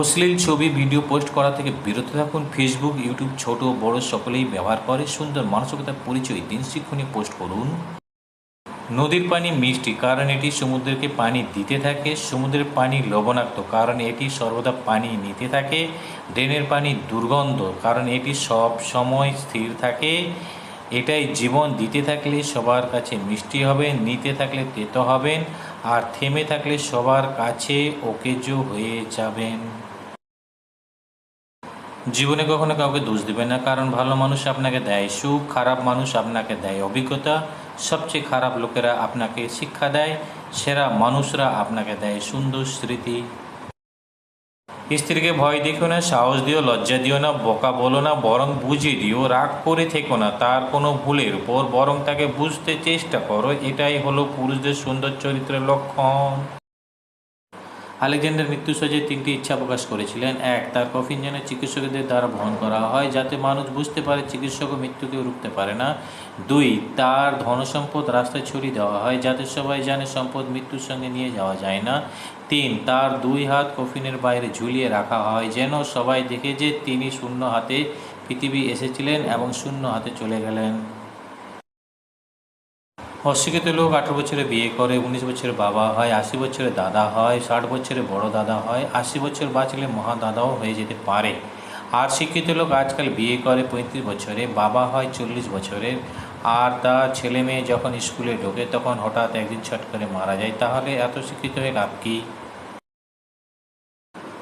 অশ্লীল ছবি, video post করা থেকে বিরত থাকুন। ফেসবুক, ইউটিউব, ছোট বড় সকলেই ব্যবহার করে। সুন্দর মানসিকতার পরিচয়, দিন শিক্ষণীয় পোস্ট করুন। নদীর পানি মিষ্টি, কারণ এটি সমুদ্রকে পানি দিতে থাকে। সমুদ্রের পানি লবণাক্ত, কারণ এটি সর্বদা পানি নিতে থাকে। ড্রেনের পানি দুর্গন্ধ, কারণ এটি সব সময় স্থির থাকে। এটাই জীবন দিতে থাকলে সবার কাছে মিষ্টি হবেন নিতে থাকলে তেতো হবেন। আর থেমে থাকলে সবার কাছে ওকেজো হয়ে যাবেন। জীবনে কখনো কাউকে দোষ দেবেন না, কারণ ভালো মানুষ আপনাকে দেয় সুখ, খারাপ মানুষ আপনাকে দেয় অভিজ্ঞতা। সবচেয়ে খারাপ লোকেরা আপনাকে শিক্ষা দেয়, সেরা মানুষরা আপনাকে দেয় সুন্দর স্মৃতি। স্ত্রীকে ভয় দেখো না, সাহস দিও, লজ্জা দিও না, বকা বলো না, বরং বুঝিয়ে দিও, রাগ করে থেকো না, তার কোনো ভুলের উপর বরং তাকে বুঝতে চেষ্টা করো, এটাই হলো পুরুষদের সুন্দর চরিত্রের লক্ষণ। আলেকজান্ডার মৃত্যু সজ্জায় তিনটি ইচ্ছা প্রকাশ করেছিলেন। এক, তার কফিন যেন চিকিৎসকদের দ্বারা বহন করা হয়, যাতে মানুষ বুঝতে পারে চিকিৎসকও মৃত্যুকেও রুখতে পারে না। দুই, তার ধনসম্পদ রাস্তায় ছড়িয়ে দেওয়া হয়, যাতে সবাই জানে সম্পদ মৃত্যুর সঙ্গে নিয়ে যাওয়া যায় না। তিন, তার দুই হাত কফিনের বাইরে ঝুলিয়ে রাখা হয়, যেন সবাই দেখে যে তিনি শূন্য হাতে পৃথিবী এসেছিলেন এবং শূন্য হাতে চলে গেলেন। অশিক্ষিত লোক আঠেরো বছরে বিয়ে করে, উনিশ বছরে বাবা হয়, আশি বছরে দাদা হয়, ষাট বছরে বড় দাদা হয়, আশি বছর বাঁচলে মহাদাদাও হয়ে যেতে পারে। আর শিক্ষিত লোক আজকাল বিয়ে করে পঁয়ত্রিশ বছরে, বাবা হয় চল্লিশ বছরের আর তার ছেলে মেয়ে যখন স্কুলে ঢোকে, তখন হঠাৎ একদিন ছট করে মারা যায়। তাহলে এত শিক্ষিত হয়ে লাভ কী?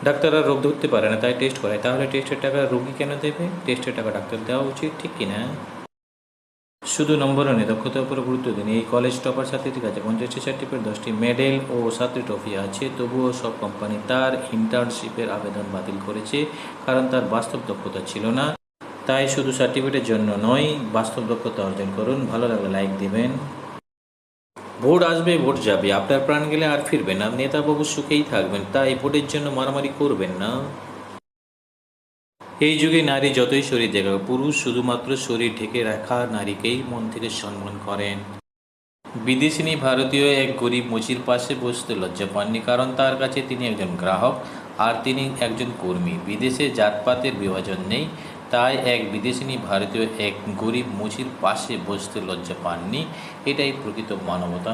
ডাক্তাররা রোগ ধরতে পারে না, তাই টেস্ট করায়। তাহলে টেস্টের টাকা রোগী কেন দেবে? টেস্টের টাকা ডাক্তার দেওয়া উচিত, ঠিক কি না শুধু নম্বর নেই দক্ষতার উপরে গুরুত্ব দিন। এই কলেজ টপার সাথে ঠিক আছে পঞ্চাশটি সার্টিফিকেট দশটি মেডেল ও সাতটি ট্রফি আছে, তবুও সব কোম্পানি তার ইন্টার্নশিপের আবেদন বাতিল করেছে, কারণ তার বাস্তব দক্ষতা ছিল না। তাই শুধু সার্টিফিকেটের জন্য নয়, বাস্তব দক্ষতা অর্জন করুন। ভালো লাগলে লাইক দিবেন। ভোট আসবে, ভোট যাবে। আপনার প্রাণ গেলে আর ফিরবেন না। নেতাবাবু সুখেই থাকবেন। তাই ভোটের জন্য মারামারি করবেন না। এই যুগে নারী যতই শরীর দেখাবে পুরুষ শুধুমাত্র শরীর ঢেকে রাখা নারীকেই মন থেকে সম্মান করেন। বিদেশিনী ভারতীয় এক গরিব মুচির পাশে বসতে লজ্জা পাননি, কারণ তার কাছে তিনি একজন গ্রাহক আর তিনি একজন কর্মী। বিদেশে জাতপাতের বিভাজন নেই। তাই এক বিদেশিনী ভারতীয় এক গরিব মুচির পাশে বসতে লজ্জা পাননি। এটাই প্রকৃত মানবতা।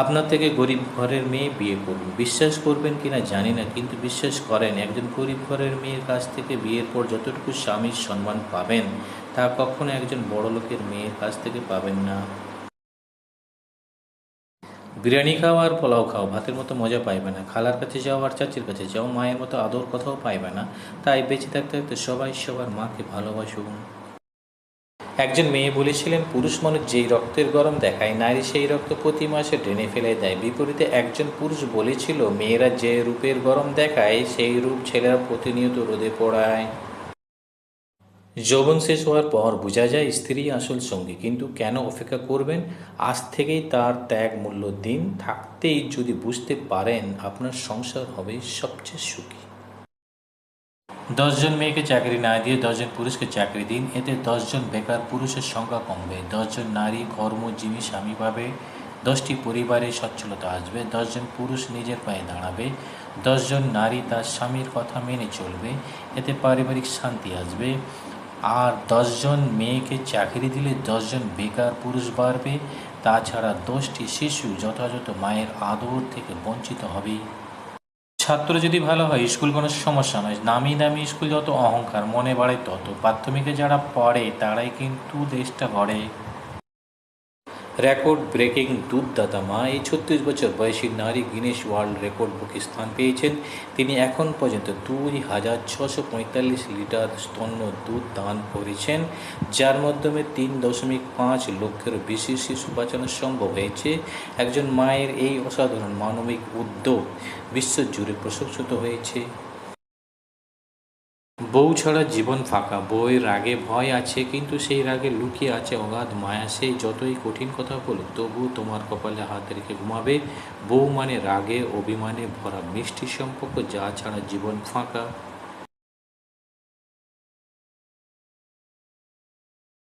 আপনার থেকে গরিব ঘরের মেয়ে বিয়ে করুন বিশ্বাস করবেন কিনা জানি না, কিন্তু বিশ্বাস করেন, একজন গরিব ঘরের মেয়ের কাছ থেকে বিয়ের পর যতটুকু স্বামীর সম্মান পাবেন, তা কখনো একজন বড় লোকের মেয়ের কাছ থেকে পাবেন না। বিরিয়ানি খাও আর পোলাও খাও, ভাতের মতো মজা পাইবে না। খালার কাছে যাও আর চাচির কাছে যাও, মায়ের মতো আদর কথাও পাইবে না। তাই বেঁচে থাকতে থাকতে সবাই সবার মাকে ভালোবাসুন। একজন মেয়ে বলেছিলেন, পুরুষ মানুষ যেই রক্তের গরম দেখায়, নারী সেই রক্ত প্রতি মাসে ড্রেনে ফেলে দেয়। বিপরীতে একজন পুরুষ বলেছিল, মেয়েরা যে রূপের গরম দেখায়, সেই রূপ ছেলেরা প্রতিনিয়ত রোদে পড়ায়। যৌবন শেষ হওয়ার পর বোঝা যায় স্ত্রী আসল সঙ্গী। কিন্তু কেন অপেক্ষা করবেন? আজ থেকেই তার ত্যাগ মূল্য দিন। থাকতেই যদি বুঝতে পারেন, আপনার সংসার হবে সবচেয়ে সুখী। দশজন মেয়েকে চাকরি না দিয়ে দশজন পুরুষকে চাকরি দিন। এতে দশজন বেকার পুরুষের সংখ্যা কমবে। দশজন নারী কর্মজীবী স্বামী পাবে। দশটি পরিবারে সচ্ছলতা আসবে। দশজন পুরুষ নিজের পায়ে দাঁড়াবে। দশজন নারী তার স্বামীর কথা মেনে চলবে। এতে পারিবারিক শান্তি আসবে। আর দশজন মেয়েকে চাকরি দিলে দশজন বেকার পুরুষ বাড়বে, তাছাড়া দশটি শিশু যথাযথ মায়ের আদর থেকে বঞ্চিত হবে। ছাত্র যদি ভালো হয়, স্কুল কোনো সমস্যা নয়। নামি দামি স্কুল যত অহংকার, মনে বাড়ে তত। প্রাথমিকে যারা পড়ে, তারাই কিন্তু দেশটা গড়ে। রেকর্ড ব্রেকিং দুধদাতা মা, এই ছত্রিশ বছর বয়সী নারী গিনেশ ওয়ার্ল্ড রেকর্ড বুকে স্থান পেয়েছেন। তিনি এখন পর্যন্ত দুই হাজার ছশো পঁয়তাল্লিশ লিটার স্তন্য দুধ দান করেছেন, যার মাধ্যমে তিন দশমিক পাঁচ লক্ষের বেশি শিশু বাঁচানো সম্ভব হয়েছে। একজন মায়ের এই অসাধারণ মানবিক উদ্যোগ বিশ্বজুড়ে প্রশংসিত হয়েছে। বউ ছাড়া জীবন ফাঁকা। বউয়ের রাগে ভয় আছে, কিন্তু সেই রাগে লুকিয়ে আছে অগাধ মায়া। সেই যতই কঠিন কথা বলুক তবু তোমার কপালে হাত রেখে ঘুমাবে। বউ মানে রাগে, অভিমানে ভরা মিষ্টি সম্পর্ক, যা ছাড়া জীবন ফাঁকা।